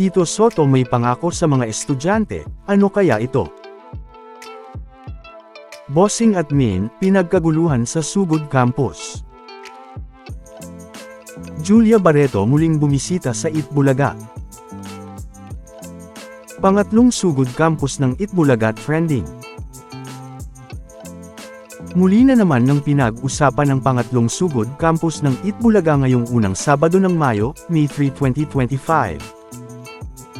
Tito Soto may pangako sa mga estudyante, ano kaya ito? Bossing at Min, pinagkaguluhan sa Sugod Campus. Julia Barreto muling bumisita sa Itbulaga. Pangatlong Sugod Campus ng Itbulaga trending. Muli na naman ng pinag-usapan ng pangatlong Sugod Campus ng Itbulaga ngayong unang Sabado ng Mayo, May 3, 2025.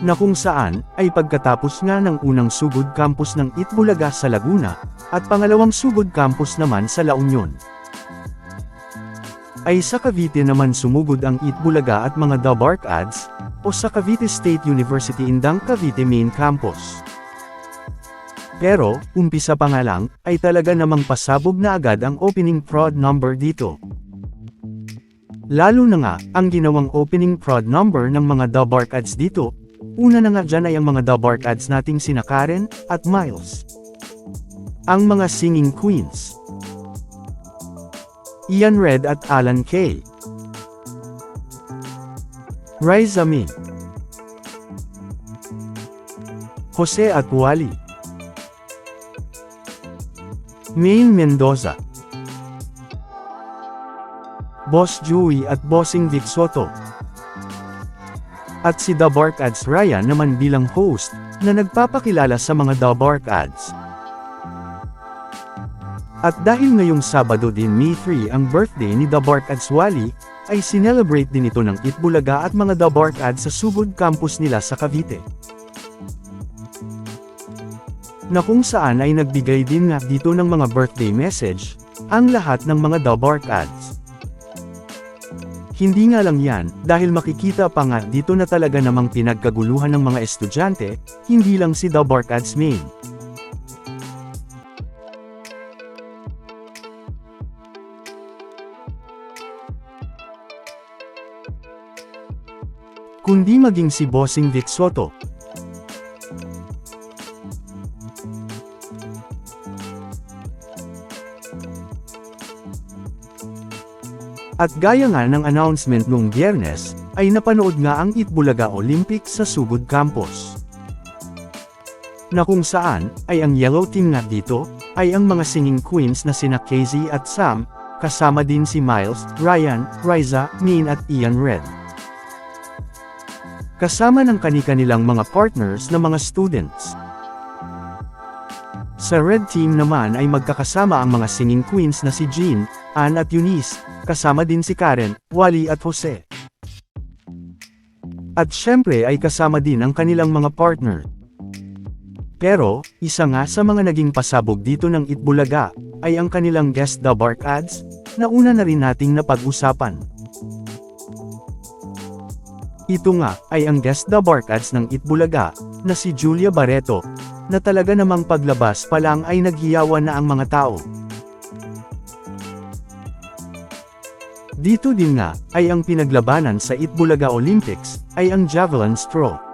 Na kung saan, ay pagkatapos nga ng unang Sugod Campus ng Itbulaga sa Laguna, at pangalawang Sugod Campus naman sa La Union. Ay sa Cavite naman sumugod ang Itbulaga at mga Dabark Ads, o sa Cavite State University Indang Cavite Main Campus. Pero, umpisa pa nga lang, ay talaga namang pasabog na agad ang opening prod number dito. Lalo na nga, ang ginawang opening prod number ng mga Dabark Ads dito, una na nga dyan ay ang mga Dabark Ads nating sina Karen, at Miles. Ang mga singing queens. Ian Red at Alan Kay. Riza Min. Jose at Wally. Maine Mendoza. Boss Joey at Bossing Vic Soto. At si The Bark Ads Ryan naman bilang host, na nagpapakilala sa mga The Bark Ads. At dahil ngayong Sabado din May 3 ang birthday ni The Bark Ads Wally, ay sinelebrate din ito ng Itbulaga at mga The Bark Ads sa Sugod campus nila sa Cavite. Na kung saan ay nagbigay din nga dito ng mga birthday message, ang lahat ng mga The Bark Ads. Hindi nga lang yan, dahil makikita pa nga dito na talaga namang pinagkaguluhan ng mga estudyante, hindi lang si The Bark Ads main. kundi maging si Bossing Vic Soto. At gaya nga ng announcement noong biyernes, ay napanood nga ang Itbulaga Olympics sa Sugod Campus. Na kung saan, ay ang yellow team nga dito, ay ang mga singing queens na sina Casey at Sam, kasama din si Miles, Ryan, Riza, Min at Ian Red kasama ng kani-kanilang mga partners na mga students. Sa red team naman ay magkakasama ang mga singing queens na si Jean, Ann at Eunice, kasama din si Karen, Wally at Jose. At syempre ay kasama din ang kanilang mga partner. Pero, isa nga sa mga naging pasabog dito ng Itbulaga, ay ang kanilang guest The Bark Ads, na una na rin nating napag-usapan. Ito nga, ay ang guest the barkads ng Itbulaga, na si Julia Barreto, na talaga namang paglabas pa lang ay naghiyawan na ang mga tao. Dito din nga, ay ang pinaglabanan sa Itbulaga Olympics, ay ang javelin throw.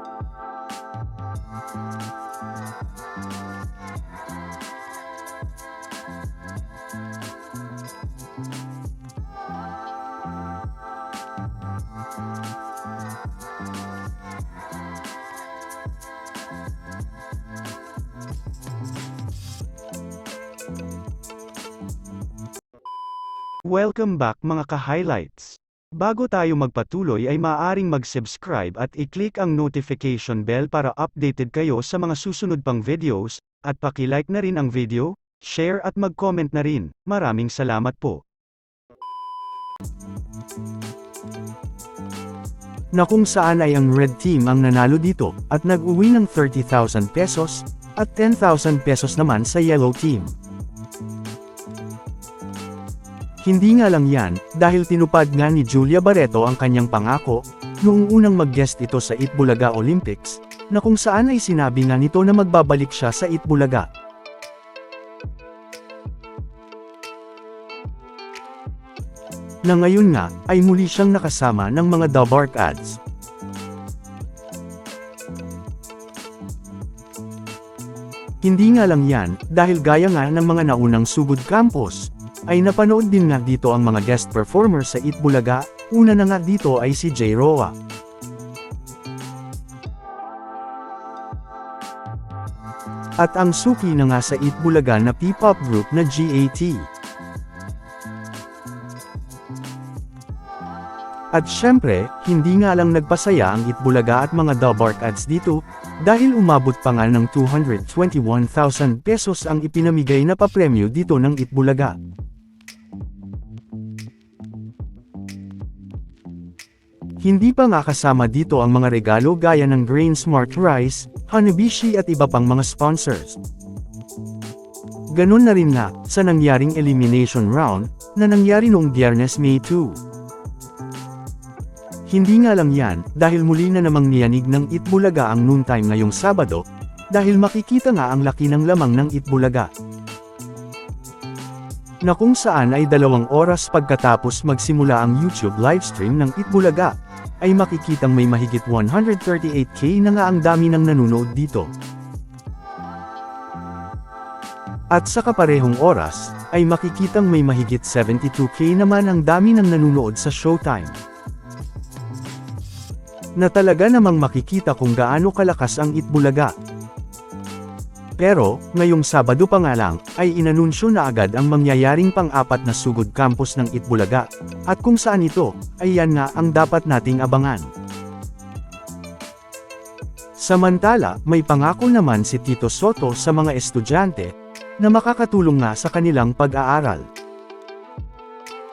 Welcome back mga ka-highlights. Bago tayo magpatuloy ay maaaring mag-subscribe at i-click ang notification bell para updated kayo sa mga susunod pang videos, at paki-like na rin ang video, share at mag-comment na rin. Maraming salamat po. Na kung saan ay ang red team ang nanalo dito, at nag-uwi ng 30,000 pesos, at 10,000 pesos naman sa yellow team. Hindi nga lang yan, dahil tinupad nga ni Julia Barreto ang kanyang pangako, noong unang mag-guest ito sa Itbulaga Olympics, na kung saan ay sinabi nga nito na magbabalik siya sa Itbulaga. Na ngayon nga, ay muli siyang nakasama ng mga The Bark Ads. Hindi nga lang yan, dahil gaya nga ng mga naunang sugod campus, ay napanood din nga dito ang mga guest performer sa Eat Bulaga, una na nga dito ay si J. Roa. At ang suki na nga sa Eat Bulaga na P-pop group na GAT. At syempre, hindi nga lang nagpasaya ang Itbulaga at mga Dabark ads dito, dahil umabot pa nga ng 221,000 pesos ang ipinamigay na papremyo dito ng Itbulaga. Hindi pa nga kasama dito ang mga regalo gaya ng Grain Smart Rice, Hanabishi at iba pang mga sponsors. Ganun na rin nga, sa nangyaring elimination round, na nangyari noong Biyernes May 2. Hindi nga lang yan, dahil muli na namang niyanig ng Itbulaga ang noontime ngayong Sabado, dahil makikita nga ang laki ng lamang ng Itbulaga. Na kung saan ay dalawang oras pagkatapos magsimula ang YouTube livestream ng Itbulaga, ay makikitang may mahigit 138k na nga ang dami ng nanonood dito. At sa kaparehong oras, ay makikitang may mahigit 72k naman ang dami ng nanonood sa Showtime. Na talaga namang makikita kung gaano kalakas ang Itbulaga. Pero, ngayong Sabado pa nga lang, ay inanunsyo na agad ang mangyayaring pang-apat na sugod campus ng Itbulaga, at kung saan ito, ay yan nga ang dapat nating abangan. Samantala, may pangako naman si Tito Soto sa mga estudyante, na makakatulong nga sa kanilang pag-aaral.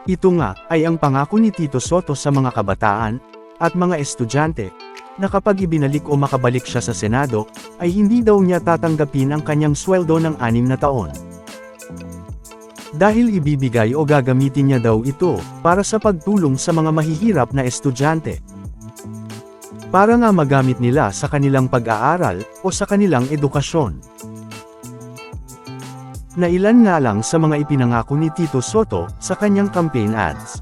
Ito nga, ay ang pangako ni Tito Soto sa mga kabataan, at mga estudyante, na kapag ibinalik o makabalik siya sa Senado, ay hindi daw niya tatanggapin ang kanyang sweldo ng anim na taon. Dahil ibibigay o gagamitin niya daw ito, para sa pagtulong sa mga mahihirap na estudyante. Para nga magamit nila sa kanilang pag-aaral, o sa kanilang edukasyon. Na ilan nga lang sa mga ipinangako ni Tito Soto, sa kanyang campaign ads.